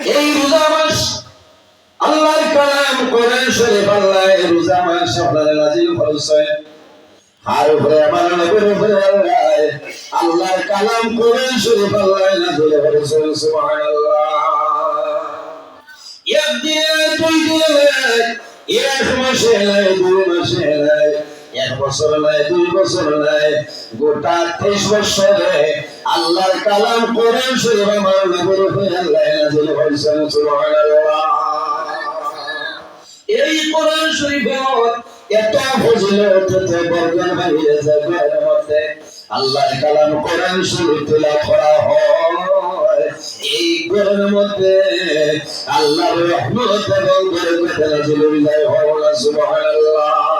এই রোজা মাস আল্লাহর কালাম কোরআন শরীফ আল্লাহ এই রোজা মাস আপনাদের নাজিল করেছে আর উপরে আমার নবীর উপরে আল্লাহ আল্লাহর কালাম কোরআন শরীফ আল্লাহ নাজিল করেছে সুবহানাল্লাহ। একদিনে, দুই দিনে, এক মাসে, দুই মাসে এক বছর নাই দুই বছর নাই গোটা তেইশ বছরে আল্লাহর কালাম উপরে আল্লাহ এই কোরআন শরীফের এত ফজিলত এত মধ্যে। আল্লাহর কালাম কোরআন শরীফ তেলাওয়াত করা হয়। এই ঘরের মধ্যে আল্লাহর রহমত এবং বরকত নাযিল হয় সুবহানাল্লাহ।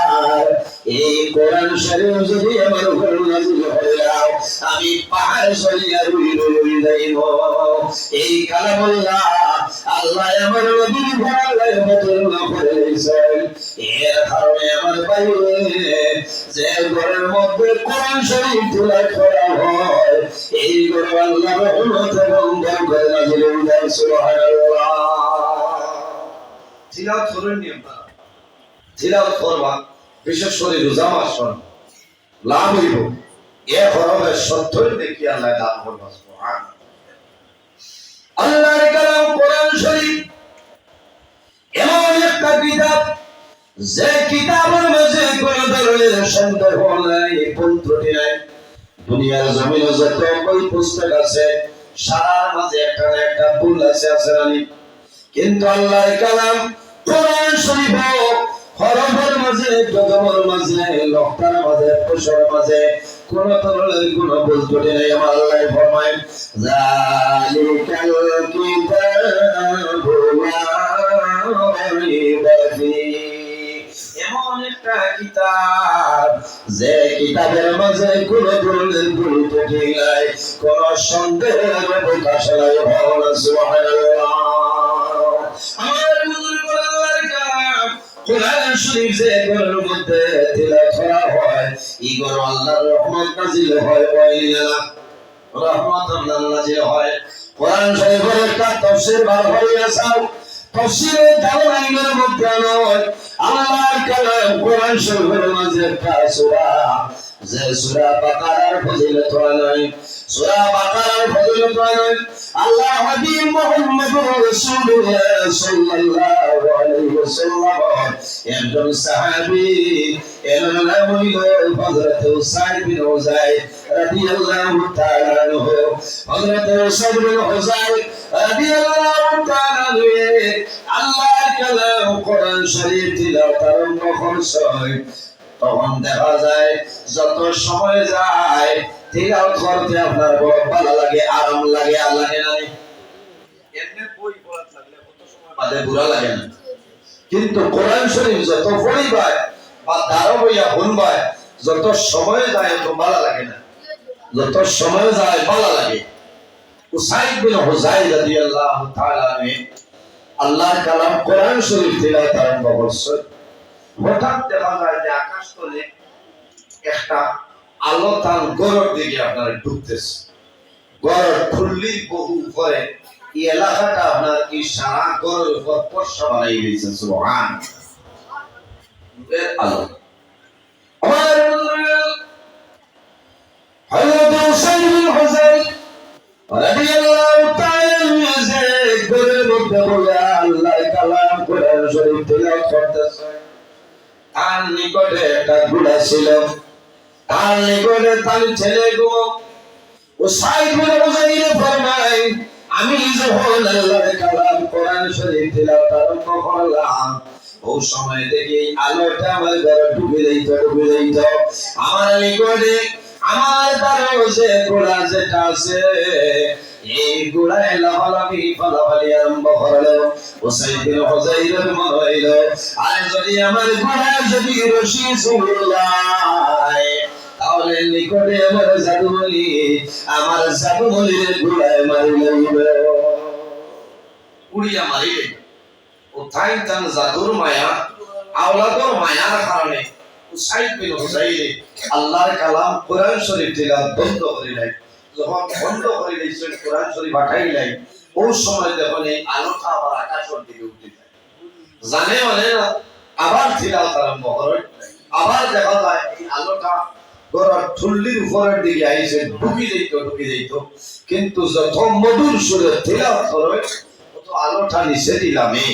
এই কোরআন শরীফ যদি আমার উপর নাজিল হয়ে যাও, আমি পাহাড় সরিয়া রুই রুই যাইব। এই কালামুল্লাহ আল্লাহ আমার নবীর ঘরে বদল করে দিয়েছেন এর কারণে আমার বাইরে যে ঘরের মধ্যে কোরআন শরীফ তুলে করা হয়, এই ঘরে আল্লাহ রহমত এবং বরকত নাজিল হয়ে যায়, সুবহানাল্লাহ। তিলাওয়াত করেন নি আপনারা? তিলাওয়াত বিশেষ করে রোজা মাস হন, লাভ হইব। এ হরবে সত্যই দেখি আল্লাহ দান করবা আল্লাহর কালাম কোরআন শরীফ এমন একটা কিতাব, যে কিতাবের কোন ধরনের সন্দেহ নাই নাই। দুনিয়ার জমিনে যত বই পুস্তক আছে, সারার মাঝে একটা না একটা ভুল আছে আছে কিন্তু আল্লাহর কালাম কোরআন শরীফ হরফের মাঝে ডগমের মাঝে লক্তার মাঝে পুষর মাঝে, কোন ধরনের কোন ভুল নাই, আমার আল্লাহ ফরমায় জালিকাল এমন একটা যে কিতাবের মাঝে কোন ধরনের ভুল ত্রুটি নাই, কোন সন্দেহের আমার কোরআন শরীফ যে মধ্যে তেলাওয়াত করা হয় এই ঘর আল্লাহর রহমত নাজিল হয় ওয়াইলা রহমত আল্লাহর নাজিল হয়। কোরআন শরীফের একটা তাফসীর বার হয়ে আসাও তাফসীরে দাওরাইনের মধ্যে নয়, আল্লাহর কালাম কোরআন শরীফের মাঝে একটা সূরা যে সূরা বাকারার ফজিলত আল্লাহ হাবিব মুহাম্মদুর রাসূলুল্লাহ সাল্লাল্লাহু তখন দেখা যায় যত সময় যায় তিলাওয়াত করতে আপনার বড় ভালো লাগে আরাম লাগে আল্লাহ লাগে এমনি বই পড়াত লাগলে কত সময় বাদে বুড়া লাগে না। কিন্তু কোরআন শরীফ যত পড়িবায় বা শুনবায় যত সময় যায় তো ভালো লাগে না। যত সময় যায় ভালো লাগে। উসাইদ বিন হুজাইর রাদিয়াল্লাহু তাআলা আল্লাহর কালাম কোরআন শরীফ তিলাওয়াত আরম্ভ করছে। হঠাৎ দেখা যায় যে আকাশ তলে একটা আলো তার গরর দিকে আপনার ঢুকতেছে। গড় খুললি বহু উপরে এই এলাকাটা আপনার এই সারা গরর উপর পর্ষা বানাই দিয়েছে সুহান আলো। আমার তার নিকটে একটা ঘোড়া ছিল। তার নিকটে তার ছেলে গো ও সাইফুল হুজাইর ফরমায় আমি যখন আল্লাহর কালাম কোরআন শরীফ তিলাওয়াত আরম্ভ করলাম। ও সময় থেকে আলোটা আমার ঘরে ঢুকে দিত ঢুকে দিত আমার নিকটে, আমার দ্বারা যে ঘোড়া যেটা আছে তাহলে নিকটে আমার জাদুমণি, আমার জাদুমণির গুড়ায় মারি লইবে উড়িয়া মারিলে। তাই তান জাদুর মায়া, আওলাদর মায়ার কারণে? উসাইদ বিন হুসাইরে আল্লাহর কালাম কোরআন শরীফ তিলাওয়াত বন্ধ করে নাই যখন বন্ধ করে কোরআন শরীফ পাঠাই নাই, ওই সময় যখন এই আলোটা আবার আকাশের দিকে উঠে যায়। জানে মানে আবার তিলাওয়াত আরম্ভ করে, আবার দেখা যায় এই আলোটা গড়ার ঠুল্লির উপরের দিকে আইসে ঢুকি যাইতো ঢুকি যাইতো। কিন্তু যত মধুর সুরে তিলাওয়াত করে আলোটা নিচে দিলামে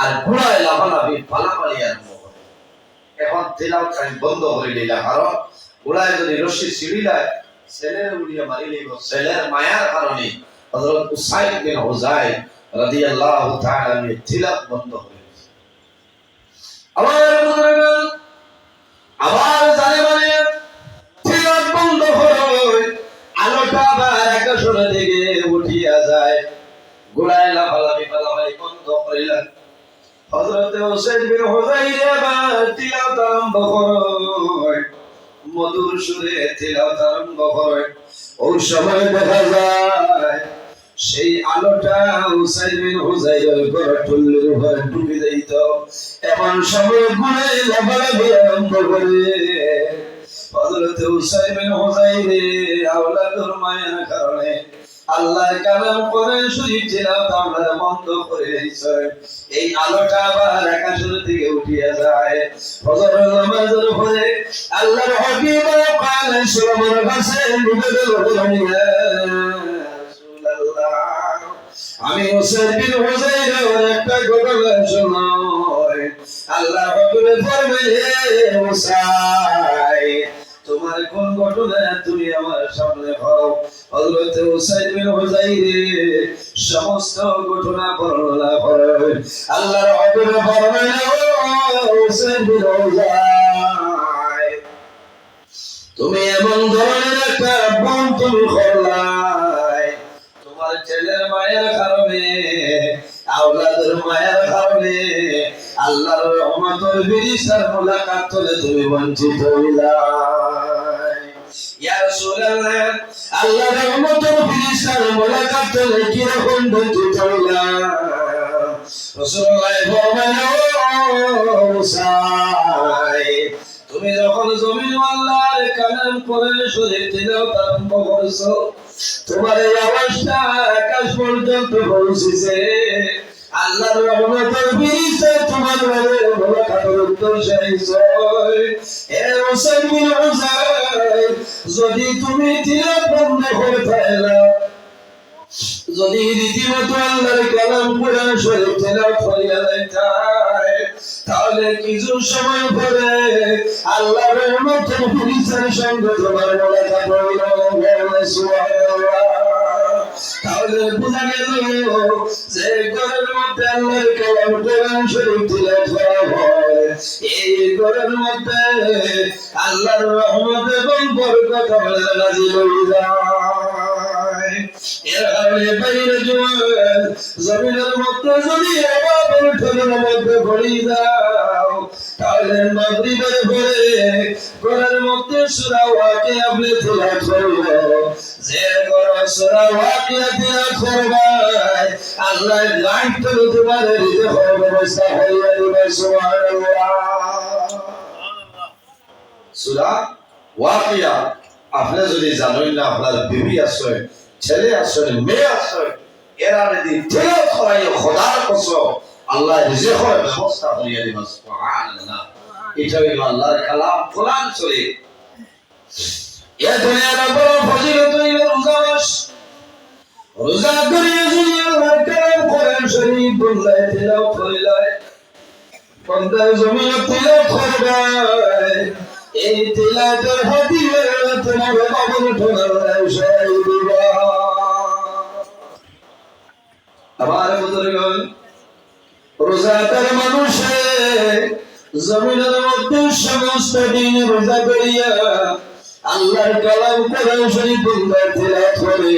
আর ঘোড়ায় লাফালাফি পালাপালি আরম্ভ করে। এখন আমি বন্ধ করে দিলাম, কারণ ঘোড়ায় যদি রশ্মি ছিড়িলায় ছেলের উড়িয়ে মারি লইব ছেলের মায়ার কারণে হযরত উসাইদ বিন হুজাই রাদিয়াল্লাহু তাআলা আমি তিলাওয়াত বন্ধ করে দিয়েছি। আমার বুজুর্গগণ, আবার জানে মানে বন্ধ হয় আলোটা আবার আকাশের দিকে উঠিয়া যায়। গুড়ায় লাফালাফি পালাফালি বন্ধ করিলেন। হযরত হুসাইন বিন হুজাইর আবার তিলাওয়াত আরম্ভ করে। মধুর সুরে তিলাওয়াত আরম্ভ হয় ওই সময় দেখা যায়, সেই আলোটা হুসাইন হুজাইরের ঘর টুল্লির ঘরে ডুবে যাইত। এমন সময় ঘুরে আরম্ভ করে। হযরত হুসাইন হুজাইরে আওলাদুর মায়ের কারণে আল্লাহর কালাম করে শরীফ তিলাওয়াত আমরা বন্ধ করে এই আলোটা আবার আকাশের দিকে উঠিয়া যায়। ফজরের নামাজের পরে আল্লাহর হাবিব কাছে আমি হোসেন বিন একটা ঘটনা শোনাই। আল্লাহ হাবিব মুসাই তোমার কোন ঘটনা তুমি আমার সামনে হও হযরত বিন হুজাইরে সমস্ত ঘটনা বর্ণনা করে। আল্লাহর বিন হুজাই তুমি এমন ধরনের একটা বোন তুমি তোমার ছেলের মায়ের কারণে, আওলাদের মায়ের কারণে, আল্লাহর রহমতের বিরিশার মোলাকাত করে তুমি বঞ্চিত হইলাই ইয়া রাসূলুল্লাহ রহমতের মোলাকাত রাসূলুল্লাহ মুসাই তুমি যখন জমিন আল্লাহর কালাম করে শরীর আরম্ভ করেছ তোমার এই আওয়াজটা আকাশ পর্যন্ত পৌঁছেছে আল্লাহর রহমতের বিরিশে তোমার মনে মোলাকাতের চাইছো এ হোসেন বিন হুসাইন যদি তুমি আল্লাহর কালাম কোরআন শরীফ তেলাওয়াত করিয়া যাইতায় তাহলে কিছু সময় পরে আল্লাহর রহমতের ফিরিস্তার সঙ্গে তোমার মোলাকাত হইল সুবহানাল্লাহ এই ঘরের মধ্যে আল্লাহর রহমত এবং বরকত নাজিল হয়ে যায়। এর কারণে বাইরে জমিনের মধ্যে যদি উঠোনের মধ্যে পড়ে যাও তাহলে মাগরিবের পরে ঘরের মধ্যে সুরা আপনি যে ঘর আল্লাহ ব্যবস্থা হইয়া দিবে ওয়াকিয়া, আপনি যদি জানেন না, আপনার বিবি আছে, ছেলে আছে, মেয়ে আছে, এরা যদি তেল করাই খোদার কসম, আল্লাহ রিজিকের ব্যবস্থা করিয়া দিবা এটা হইল আল্লাহর কালাম কোরআন শরীফ এ দুনিয়ার বড় ফজিলত হইল রোজা মাস। রোজা করিয়া যদি আল্লাহর কালাম কোরআন শরীফ বললাই তেলাওয়াত করিলাই বন্দার জমিন তেলাওয়াত করবে, এই তেলাওয়াতের হাদিয়ে তোমার কবর ঠোনার দিবা। আমার বুজুর্গণ রোজাদার মানুষে জমিনের মধ্যে সমস্ত দিন রোজা করিয়া আল্লাহর কালাম কোরআন শরীফ বন্ধ তেলাওয়াত করে।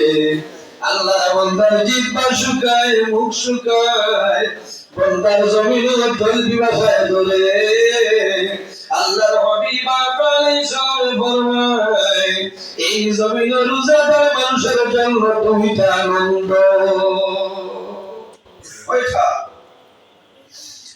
আল্লাহ বন্দার জিব্বা শুকায়, মুখ শুকায়, বন্দার জমিন তলবি বাসায় ধরে। আল্লাহর হবিব আলাইহিস সালাম ফরমায় এই জমিন রোজাদার মানুষের জন্য তুমি আনন্দ ওইটা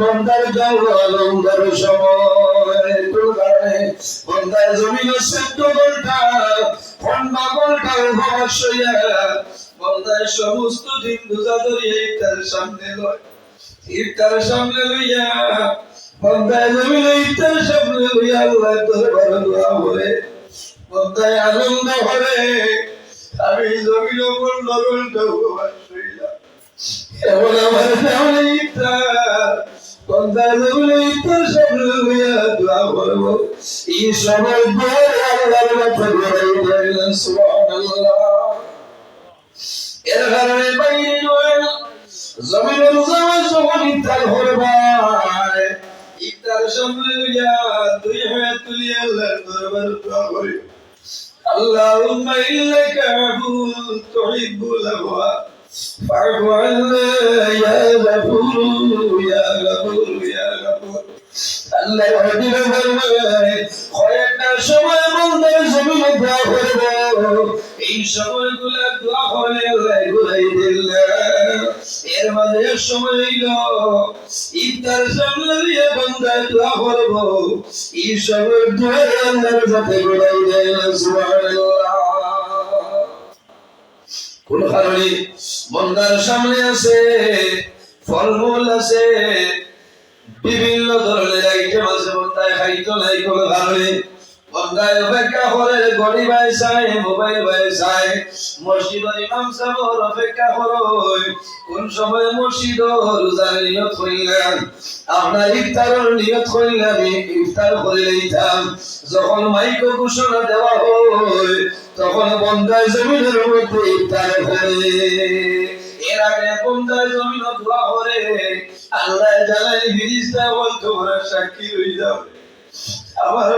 বান্দার জন্য আনন্দের সময়। কোন কারণে বান্দার জমিনে চোদ্দ ঘণ্টা পনেরো ঘণ্টা উপবাস বান্দার সমস্ত দিন রোজা ধরিয়া ইফতারের সামনে লয়। ইফতার সামনে লইয়া বন্দায় জমিনে ইফতার সামনে লইয়া আল্লাহ দরবারে দোয়া করে। বন্দায় আনন্দ করে, আমি জমিন উপর লগন উপবাস হইলাম। এমন আমার সামনে এই সময় দোয়া আল্লাহর কাছে ঘুরাই দিলেন সুবহানাল্লাহ এর কারণে বাইরে নয় জমিনের জামাই যখন ইফতার করবাই ইফতার সামনে লইয়া দুই হাত তুলিয়া আল্লাহর দরবার দোয়া করি اللهم إنك عفو تحب العفو فاعف عنا يا غفور يا غفور يا غفور আল্লাহ হাবিব ফরমায় কয়েকটা সময় করব এই সময়গুলো দোয়া ঘুরাই দিল। এর মাঝে সময় হইল, ইফতার সামনে দিয়ে বন্দায় দোয়া করব। এই সময় দোয়া আল্লাহর সাথে ঘুরাই কোন কারণে বন্দার সামনে আছে, ফলমূল আছে, বিভিন্ন ধরনের আইটেম আছে বন্দায় খাইতো নাই, কোন কারণে বন্দায় অপেক্ষা করে বাই চাই মোবাইল বাই চাই মসজিদের ইমাম কোন সময় মসজিদ যখন মাইক ঘোষণা দেওয়া হয়, তখন বন্দায় জমিনের মধ্যে ইফতার করে। এর আগে বন্দায় জমিন দোয়া করে আল্লাহ জানাই ফিরিস্তা বলতো, ওরা সাক্ষী হয়ে যাবে। আমার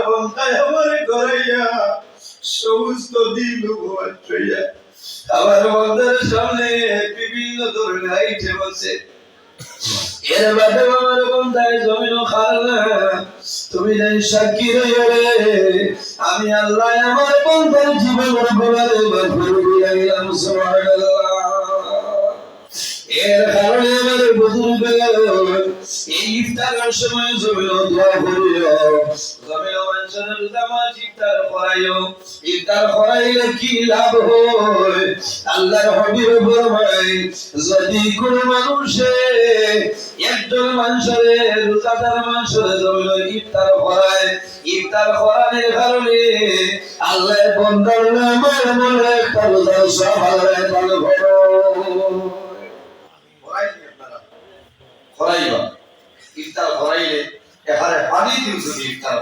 আমার উপবাস হইয়া আমার বন্দার সামনে বিভিন্ন ধরনের আইটেম আছে। এর বাদে আমার খালা তুমি নাই সাক্ষী রইয়া আমি আল্লাহ আমার গেলাম সুবহানাল্লাহ। এর কারণে আমার বুজুর্গ এই ইফতারের সময় জমিন দোয়া করিও জমিন মানুষের জামাত ইফতার করাইও ইফতার করাইলে কি লাভ হয় আল্লাহর হবির ফরমায় যদি কোন মানুষে একজন মানুষের রোজাদার মানুষের জমিন ইফতার করায় ইফতার করানোর কারণে আল্লাহ বন্দার নামের মনে একটা রোজার ভালো। করাইবা। ইফতার করাইলে এখানে পানি দিয়েছে ইফতার